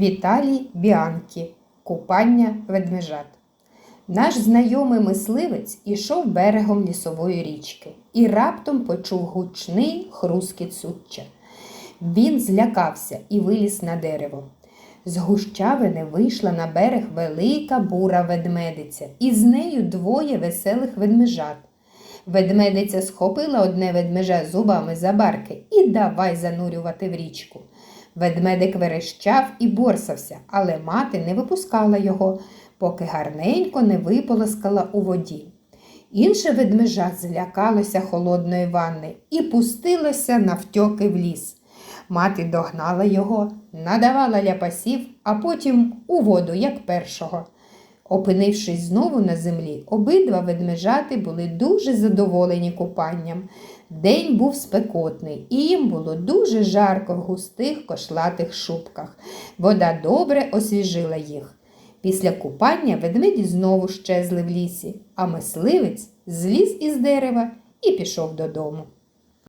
Віталій Біанкі. Купання ведмежат. Наш знайомий мисливець ішов берегом лісової річки і раптом почув гучний хрускіт суччя. Він злякався і виліз на дерево. З гущавини вийшла на берег велика бура ведмедиця, і з нею двоє веселих ведмежат. Ведмедиця схопила одне ведмежа зубами за барки і давай занурювати в річку. Ведмедик верещав і борсався, але мати не випускала його, поки гарненько не виполоскала у воді. Інше ведмежа злякалося холодної ванни і пустилося навтьоки в ліс. Мати догнала його, надавала ляпасів, а потім у воду, як першого. Опинившись знову на землі, обидва ведмежати були дуже задоволені купанням. День був спекотний, і їм було дуже жарко в густих кошлатих шубках. Вода добре освіжила їх. Після купання ведмеді знову щезли в лісі, а мисливець зліз із дерева і пішов додому.